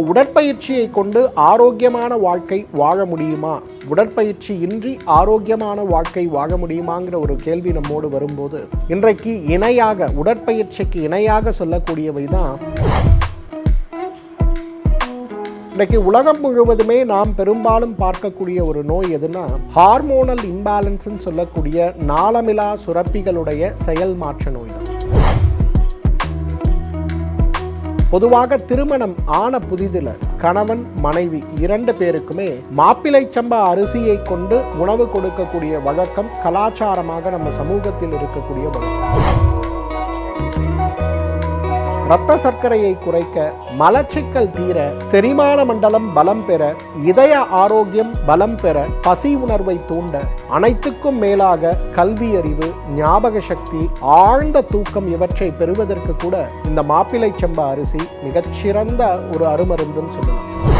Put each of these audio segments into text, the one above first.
உடற்பயிற்சியை கொண்டு ஆரோக்கியமான வாழ்க்கை வாழ முடியுமா? உடற்பயிற்சி இன்றி ஆரோக்கியமான வாழ்க்கை வாழ முடியுமாங்கிற ஒரு கேள்வி நம்மோடு வரும்போது இன்றைக்கு இணையாக உடற்பயிற்சிக்கு இணையாக சொல்லக்கூடியவை தான். இன்றைக்கு உலகம் முழுவதுமே நாம் பெரும்பாலும் பார்க்கக்கூடிய ஒரு நோய் எதுனா ஹார்மோனல் இம்பேலன்ஸ்னு சொல்லக்கூடிய நாளமிலா சுரப்பிகளுடைய செயல் மாற்ற நோய் தான். பொதுவாக திருமணம் ஆன புதிதில் கணவன் மனைவி இரண்டு பேருக்குமே மாப்பிளை சம்பா அரிசியை கொண்டு உணவு கொடுக்கக்கூடிய வழக்கம் கலாச்சாரமாக நம்ம சமூகத்தில் இருக்கக்கூடிய வழக்கம். இரத்த சர்க்கரையை குறைக்க மலச்சிக்கல் தீர செரிமான மண்டலம் பலம் பெற இதய ஆரோக்கியம் பலம் பெற பசி உணர்வை தூண்ட அனைத்துக்கும் மேலாக கல்வி அறிவு ஞாபக சக்தி ஆழ்ந்த தூக்கம் இவற்றை பெறுவதற்கு கூட இந்த மாப்பிளை செம்ப அரிசி மிகச்சிறந்த ஒரு அருமருந்துன்னு சொல்லலாம்.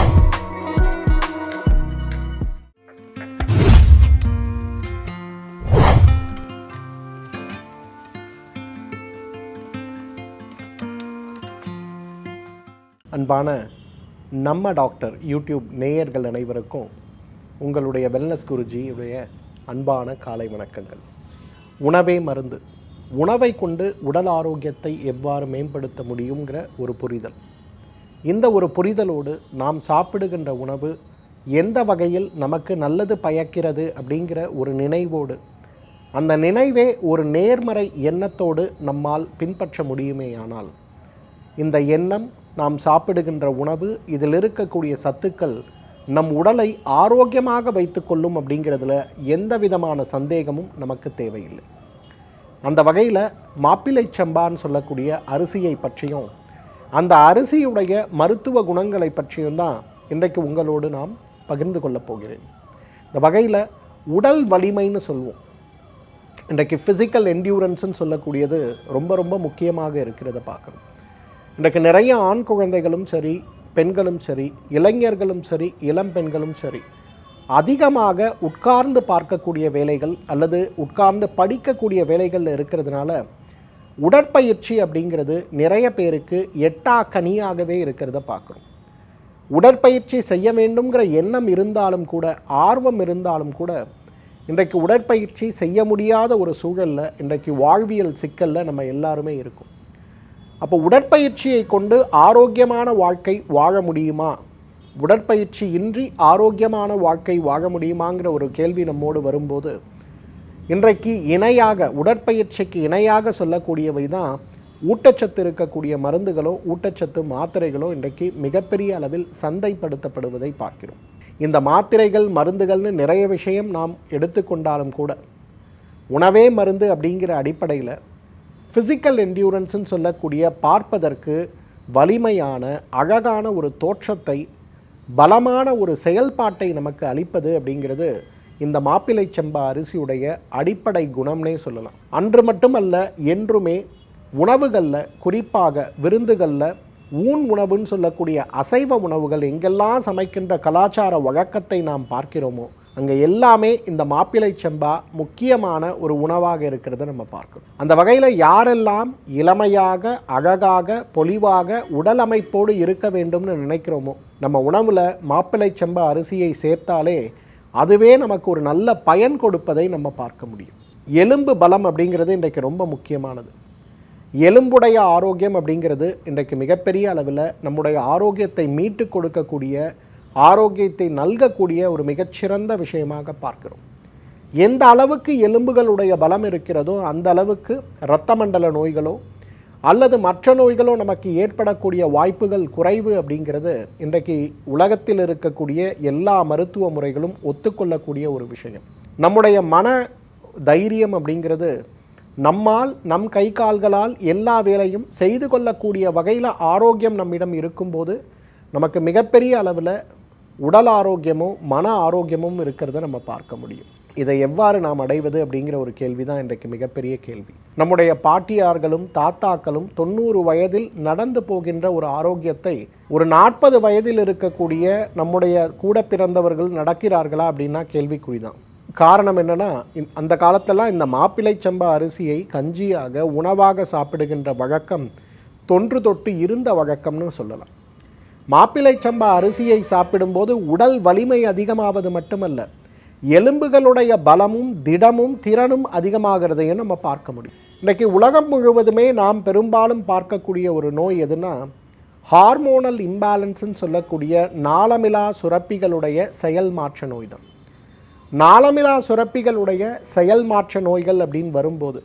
அன்பான நம்ம டாக்டர் யூடியூப் நேயர்கள் அனைவருக்கும் உங்களுடைய வெல்னஸ் குருஜியுடைய அன்பான காலை வணக்கங்கள். உணவே மருந்து. உணவை கொண்டு உடல் ஆரோக்கியத்தை எவ்வாறு மேம்படுத்த முடியுங்கிற ஒரு புரிதல். இந்த ஒரு புரிதலோடு நாம் சாப்பிடுகின்ற உணவு எந்த வகையில் நமக்கு நல்லது பயக்கிறது அப்படிங்கிற ஒரு நினைவோடு அந்த நினைவே ஒரு நேர்மறை எண்ணத்தோடு நம்மால் பின்பற்ற முடியுமேயானால் இந்த எண்ணம் நாம் சாப்பிடுகின்ற உணவு இதில் இருக்கக்கூடிய சத்துக்கள் நம் உடலை ஆரோக்கியமாக வைத்துக்கொள்ளும் அப்படிங்கிறதுல எந்த விதமான சந்தேகமும் நமக்கு தேவையில்லை. அந்த வகையில் மாப்பிள்ளை சம்பான்னு சொல்லக்கூடிய அரிசியை பற்றியும் அந்த அரிசியுடைய மருத்துவ குணங்களை பற்றியும் தான் இன்றைக்கு உங்களோடு நாம் பகிர்ந்து கொள்ளப் போகிறேன். இந்த வகையில் உடல் வலிமைன்னு சொல்லுவோம் இன்றைக்கு ஃபிசிக்கல் என்டியூரன்ஸ்னு சொல்லக்கூடியது ரொம்ப ரொம்ப முக்கியமாக இருக்கிறத பார்க்குறோம் இன்றைக்கு நிறைய ஆண் குழந்தைகளும் சரி பெண்களும் சரி இளைஞர்களும் சரி இளம் பெண்களும் சரி அதிகமாக உட்கார்ந்து பார்க்கக்கூடிய வேலைகள் அல்லது உட்கார்ந்து படிக்கக்கூடிய வேலைகள் இருக்கிறதுனால உடற்பயிற்சி அப்படிங்கிறது நிறைய பேருக்கு எட்டா கனியாகவே இருக்கிறத பார்க்குறோம். உடற்பயிற்சி செய்ய வேண்டுங்கிற எண்ணம் இருந்தாலும் கூட ஆர்வம் இருந்தாலும் கூட இன்றைக்கு உடற்பயிற்சி செய்ய முடியாத ஒரு சூழலில் இன்றைக்கு வாழ்வியல் சிக்கலில் நம்ம எல்லாருமே இருக்கும். அப்போ உடற்பயிற்சியை கொண்டு ஆரோக்கியமான வாழ்க்கை வாழ முடியுமா? உடற்பயிற்சி இன்றி ஆரோக்கியமான வாழ்க்கை வாழ முடியுமாங்கிற ஒரு கேள்வி நம்மோடு வரும்போது இன்றைக்கு இணையாக உடற்பயிற்சிக்கு இணையாக சொல்லக்கூடியவை தான் ஊட்டச்சத்து இருக்கக்கூடிய மருந்துகளோ ஊட்டச்சத்து மாத்திரைகளோ இன்றைக்கு மிகப்பெரிய அளவில் சந்தைப்படுத்தப்படுவதை பார்க்கிறோம். இந்த மாத்திரைகள் மருந்துகள்னு நிறைய விஷயம் நாம் எடுத்துக்கொண்டாலும் கூட உணவே மருந்து அப்படிங்கிற அடிப்படையில் ஃபிசிக்கல் என்டியூரன்ஸ்னு சொல்லக்கூடிய பார்ப்பதற்கு வலிமையான அழகான ஒரு தோற்றத்தை பலமான ஒரு செயல்பாட்டை நமக்கு அளிப்பது அப்படிங்கிறது இந்த மாப்பிள்ளை செம்பா அரிசியுடைய அடிப்படை குணம்னே சொல்லலாம். அன்று மட்டுமல்ல என்றுமே உணவுகளில் குறிப்பாக விருந்துகளில் ஊன் உணவுன்னு சொல்லக்கூடிய அசைவ உணவுகள் எங்கெல்லாம் சமைக்கின்ற கலாச்சார வழக்கத்தை நாம் பார்க்கிறோமோ அங்கே எல்லாமே இந்த மாப்பிள்ளை செம்பா முக்கியமான ஒரு உணவாக இருக்கிறத நம்ம பார்க்கணும். அந்த வகையில் யாரெல்லாம் இளமையாக அழகாக பொலிவாக உடல் அமைப்போடு இருக்க வேண்டும்னு நினைக்கிறோமோ நம்ம உணவில் மாப்பிள்ளை செம்பா அரிசியை சேர்த்தாலே அதுவே நமக்கு ஒரு நல்ல பயன் கொடுப்பதை நம்ம பார்க்க முடியும். எலும்பு பலம் அப்படிங்கிறது இன்றைக்கு ரொம்ப முக்கியமானது. எலும்புடைய ஆரோக்கியம் அப்படிங்கிறது இன்றைக்கு மிகப்பெரிய அளவில் நம்முடைய ஆரோக்கியத்தை மீட்டு கொடுக்கக்கூடிய ஆரோக்கியத்தை நல்கக்கூடிய ஒரு மிகச்சிறந்த விஷயமாக பார்க்கிறோம். எந்த அளவுக்கு எலும்புகளுடைய பலம் இருக்கிறதோ அந்த அளவுக்கு இரத்த மண்டல நோய்களோ அல்லது மற்ற நோய்களோ நமக்கு ஏற்படக்கூடிய வாய்ப்புகள் குறைவு அப்படிங்கிறது இன்றைக்கு உலகத்தில் இருக்கக்கூடிய எல்லா மருத்துவ முறைகளும் ஒத்துக்கொள்ளக்கூடிய ஒரு விஷயம். நம்முடைய மன தைரியம் அப்படிங்கிறது நம்மால் நம் கை கால்களால் எல்லா வேலையும் செய்து கொள்ளக்கூடிய வகையில் ஆரோக்கியம் நம்மிடம் இருக்கும்போது நமக்கு மிகப்பெரிய அளவில் உடல் ஆரோக்கியமும் மன ஆரோக்கியமும் இருக்கிறத நம்ம பார்க்க முடியும். இதை எவ்வாறு நாம் அடைவது அப்படிங்கிற ஒரு கேள்வி தான் இன்றைக்கு மிகப்பெரிய கேள்வி. நம்முடைய பாட்டியார்களும் தாத்தாக்களும் தொண்ணூறு வயதில் நடந்து போகின்ற ஒரு ஆரோக்கியத்தை ஒரு நாற்பது வயதில் இருக்கக்கூடிய நம்முடைய கூட பிறந்தவர்கள் நடக்கிறார்களா அப்படின்னா கேள்விக்குறிதான். காரணம் என்னென்னா அந்த காலத்தெல்லாம் இந்த மாப்பிள்ளை சம்பா அரிசியை கஞ்சியாக உணவாக சாப்பிடுகின்ற வழக்கம் தொன்று தொட்டு இருந்த வழக்கம்னு சொல்லலாம். மாப்பிள்ளை சம்பா அரிசியை சாப்பிடும்போது உடல் வலிமை அதிகமாவது மட்டுமல்ல எலும்புகளுடைய பலமும் திடமும் திறனும் அதிகமாகிறதையும் நம்ம பார்க்க முடியும். இன்றைக்கி உலகம் முழுவதுமே நாம் பெரும்பாலும் பார்க்கக்கூடிய ஒரு நோய் எதுனா ஹார்மோனல் இம்பேலன்ஸ்ன்னு சொல்லக்கூடிய நாளமிலா சுரப்பிகளுடைய செயல் மாற்ற நோய் தான். நாளமிலா சுரப்பிகளுடைய செயல் மாற்ற நோய்கள் அப்படின்னு வரும்போது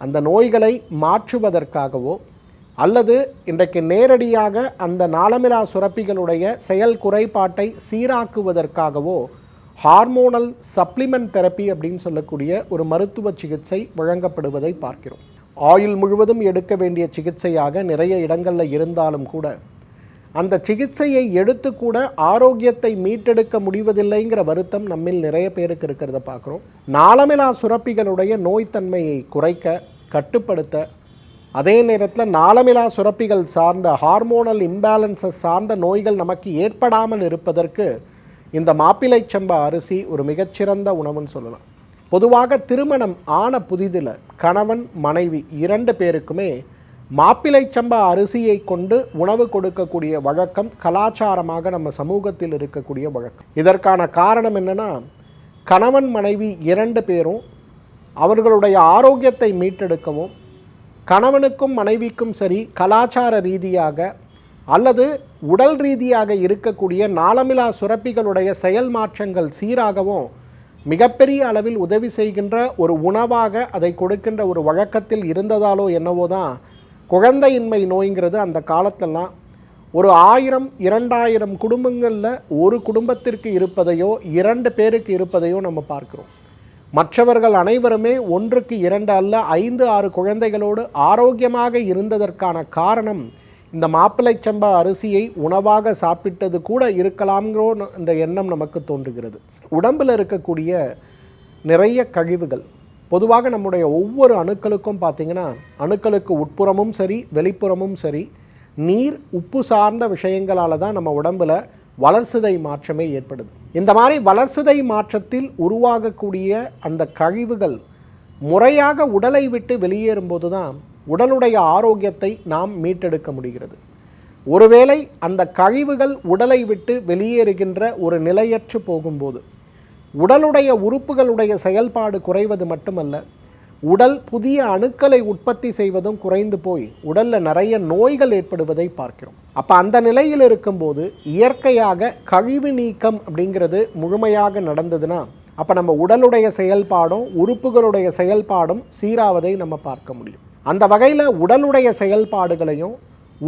அந்த நோய்களை மாற்றுவதற்காகவோ அல்லது இன்றைக்கு நேரடியாக அந்த நாளமிலா சுரப்பிகளுடைய செயல் குறைபாட்டை சீராக்குவதற்காகவோ ஹார்மோனல் சப்ளிமெண்ட் தெரப்பி அப்படின்னு சொல்லக்கூடிய ஒரு மருத்துவ சிகிச்சை வழங்கப்படுவதை பார்க்கிறோம். ஆயுள் முழுவதும் எடுக்க வேண்டிய சிகிச்சையாக நிறைய இடங்களில் இருந்தாலும் கூட அந்த சிகிச்சையை எடுத்து கூட ஆரோக்கியத்தை மீட்டெடுக்க முடிவதில்லைங்கிற வருத்தம் நம்மில் நிறைய பேருக்கு இருக்கிறத பார்க்குறோம். நாளமிலா சுரப்பிகளுடைய நோய்த்தன்மையை குறைக்க கட்டுப்படுத்த அதே நேரத்தில் நாளமிலா சுரப்பிகள் சார்ந்த ஹார்மோனல் இம்பேலன்சஸ் சார்ந்த நோய்கள் நமக்கு ஏற்படாமல் இருப்பதற்கு இந்த மாப்பிள்ளை சம்பா அரிசி ஒரு மிகச்சிறந்த உணவுன்னு சொல்லலாம். பொதுவாக திருமணம் ஆன புதிதில் கணவன் மனைவி இரண்டு பேருக்குமே மாப்பிள்ளை சம்பா அரிசியை கொண்டு உணவு கொடுக்கக்கூடிய வழக்கம் கலாச்சாரமாக நம்ம சமூகத்தில் இருக்கக்கூடிய வழக்கம். இதற்கான காரணம் என்னென்னா கணவன் மனைவி இரண்டு பேரும் அவர்களுடைய ஆரோக்கியத்தை மீட்டெடுக்கவும் கணவனுக்கும் மனைவிக்கும் சரி கலாச்சார ரீதியாக அல்லது உடல் ரீதியாக இருக்கக்கூடிய நாளமிலா சுரப்பிகளுடைய செயல் மாற்றங்கள் சீராகவும் மிகப்பெரிய அளவில் உதவி செய்கின்ற ஒரு உணவாக அதை கொடுக்கின்ற ஒரு வழக்கத்தில் இருந்ததாலோ என்னவோ தான் குழந்தையின்மை நோய்ங்கிறது அந்த காலத்தெல்லாம் ஒரு ஆயிரம் இரண்டாயிரம் குடும்பங்களில் ஒரு குடும்பத்திற்கு இருப்பதையோ இரண்டு பேருக்கு இருப்பதையோ நம்ம பார்க்குறோம். மற்றவர்கள் அனைவருமே ஒன்றுக்கு இரண்டு அல்ல ஐந்து ஆறு குழந்தைகளோடு ஆரோக்கியமாக இருந்ததற்கான காரணம் இந்த மாப்பிள்ளை சம்பா அரிசியை உணவாக சாப்பிட்டது கூட இருக்கலாம்ங்கிற இந்த எண்ணம் நமக்கு தோன்றுகிறது. உடம்பில் இருக்கக்கூடிய நிறைய கழிவுகள் பொதுவாக நம்முடைய ஒவ்வொரு அணுக்களுக்கும் பார்த்திங்கன்னா அணுக்களுக்கு உட்புறமும் சரி வெளிப்புறமும் சரி நீர் உப்பு சார்ந்த விஷயங்களால் தான் நம்ம உடம்பில் வளர்சிதை மாற்றமே ஏற்படுது. இந்த மாதிரி வளர்சிதை மாற்றத்தில் உருவாகக்கூடிய அந்த கழிவுகள் முறையாக உடலை விட்டு வெளியேறும்போது தான் உடலுடைய ஆரோக்கியத்தை நாம் மீட்டெடுக்க முடிகிறது. ஒருவேளை அந்த கழிவுகள் உடலை விட்டு வெளியேறுகின்ற ஒரு நிலையற்று போகும்போது உடலுடைய உறுப்புகளுடைய செயல்பாடு குறைவது மட்டுமல்ல உடல் புதிய அணுக்களை உற்பத்தி செய்வதும் குறைந்து போய் உடலில் நிறைய நோய்கள் ஏற்படுவதை பார்க்கிறோம். அப்போ அந்த நிலையில் இருக்கும்போது இயற்கையாக கழிவு நீக்கம் அப்படிங்கிறது முழுமையாக நடந்ததுன்னா அப்போ நம்ம உடலுடைய செயல்பாடும் உறுப்புகளுடைய செயல்பாடும் சீராவதை நம்ம பார்க்க முடியும். அந்த வகையில் உடலுடைய செயல்பாடுகளையும்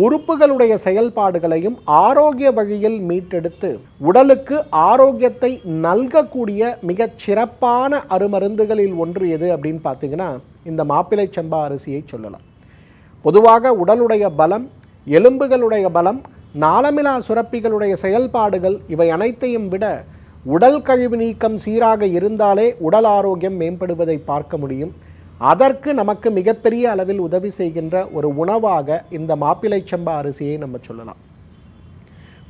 உறுப்புகளுடைய செயல்பாடுகளையும் ஆரோக்கிய வழியில் மீட்டெடுத்து உடலுக்கு ஆரோக்கியத்தை நல்கக்கூடிய மிகச் சிறப்பான அருமருந்துகளில் ஒன்று எது அப்படின்னு பார்த்தீங்கன்னா இந்த மாப்பிள்ளை சம்பா அரிசியை சொல்லலாம். பொதுவாக உடலுடைய பலம் எலும்புகளுடைய பலம் நாளமிலா சுரப்பிகளுடைய செயல்பாடுகள் இவை அனைத்தையும் விட உடல் கழிவு நீக்கம் சீராக இருந்தாலே உடல் ஆரோக்கியம் மேம்படுவதை பார்க்க முடியும். அதற்கு நமக்கு மிகப்பெரிய அளவில் உதவி செய்கின்ற ஒரு உணவாக இந்த மாப்பிள்ளை சம்பா அரிசியை நம்ம சொல்லலாம்.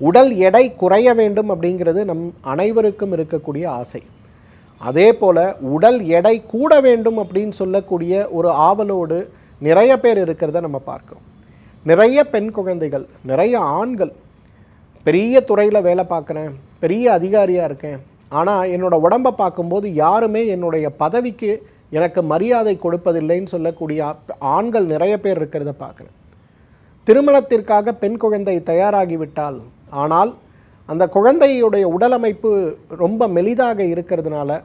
உடல் எடை குறைய வேண்டும் அப்படிங்கிறது நம் அனைவருக்கும் இருக்கக்கூடிய ஆசை. அதே போல் உடல் எடை கூட வேண்டும் அப்படின்னு சொல்லக்கூடிய ஒரு ஆவலோடு நிறைய பேர் இருக்கிறத நம்ம பார்க்கிறோம். நிறைய பெண் குழந்தைகள் நிறைய ஆண்கள் பெரிய துறையில் வேலை பார்க்குறேன் பெரிய அதிகாரியாக இருக்கேன் ஆனால் என்னோடய உடம்பை பார்க்கும்போது யாருமே என்னுடைய பதவிக்கு எனக்கு மரியாதை கொடுப்பதில்லைன்னு சொல்லக்கூடிய ஆண்கள் நிறைய பேர் இருக்கிறத பார்க்குறேன். திருமணத்திற்காக பெண் குழந்தை தயாராகிவிட்டால் ஆனால் அந்த குழந்தையுடைய உடலமைப்பு ரொம்ப மெலிதாக இருக்கிறதுனால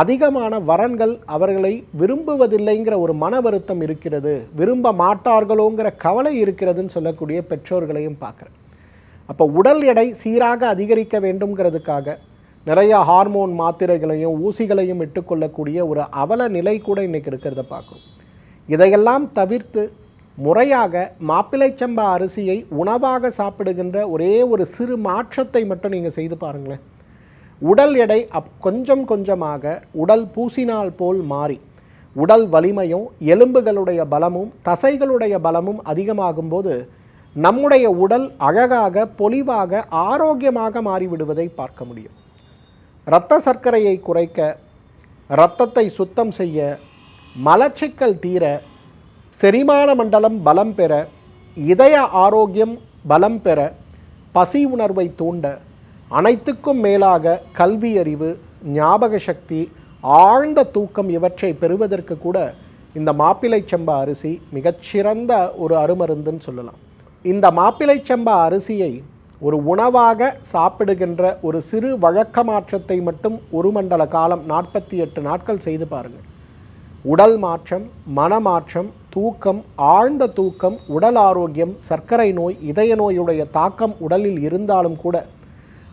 அதிகமான வரன்கள் அவர்களை விரும்புவதில்லைங்கிற ஒரு மன வருத்தம் இருக்கிறது விரும்ப மாட்டார்களோங்கிற கவலை இருக்கிறதுன்னு சொல்லக்கூடிய பெற்றோர்களையும் பார்க்குறேன். அப்போ உடல் எடை சீராக அதிகரிக்க வேண்டும்ங்கிறதுக்காக நிறைய ஹார்மோன் மாத்திரைகளையும் ஊசிகளையும் இட்டுக்கொள்ளக்கூடிய ஒரு அவல நிலை கூட இன்றைக்கி இருக்கிறத பார்க்குறோம். இதையெல்லாம் தவிர்த்து முறையாக மாப்பிளைச்சம்பா அரிசியை உணவாக சாப்பிடுகின்ற ஒரே ஒரு சிறு மாற்றத்தை மட்டும் நீங்கள் செய்து பாருங்களேன். உடல் எடை அப் கொஞ்சம் கொஞ்சமாக உடல் பூசினால் போல் மாறி உடல் வலிமையும் எலும்புகளுடைய பலமும் தசைகளுடைய பலமும் அதிகமாகும்போது நம்முடைய உடல் அழகாக பொலிவாக ஆரோக்கியமாக மாறிவிடுவதை பார்க்க முடியும். இரத்த சர்க்கரையை குறைக்க இரத்தத்தை சுத்தம் செய்ய மலச்சிக்கல் தீர செரிமான மண்டலம் பலம் பெற இதய ஆரோக்கியம் பலம் பெற பசி உணர்வை தூண்ட அனைத்துக்கும் மேலாக கல்வி அறிவு ஞாபக சக்தி ஆழ்ந்த தூக்கம் இவற்றை பெறுவதற்கு கூட இந்த மாப்பிளை சம்பா அரிசி மிகச்சிறந்த ஒரு அருமருந்துன்னு சொல்லலாம். இந்த மாப்பிளை சம்பா அரிசியை ஒரு உணவாக சாப்பிடுகின்ற ஒரு சிறு வழக்க மாற்றத்தை மட்டும் ஒரு மண்டல காலம் நாற்பத்தி எட்டு நாட்கள் செய்து பாருங்கள். உடல் மாற்றம் மனமாற்றம் தூக்கம் ஆழ்ந்த தூக்கம் உடல் ஆரோக்கியம் சர்க்கரை நோய் இதய நோயுடைய தாக்கம் உடலில் இருந்தாலும் கூட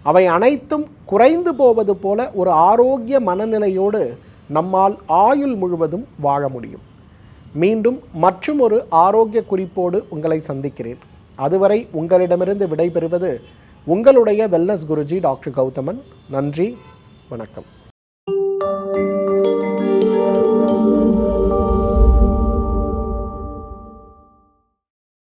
அவை அனைத்தும் குறைந்து போவது போல ஒரு ஆரோக்கிய மனநிலையோடு நம்மால் ஆயுள் முழுவதும் வாழ முடியும். மீண்டும் மற்றும் ஒரு ஆரோக்கிய குறிப்போடு உங்களை சந்திக்கிறேன். அதுவரை உங்களிடமிருந்து விடைபெறுவது உங்களுடைய வெல்னஸ் குருஜி டாக்டர் கௌதமன். நன்றி வணக்கம்.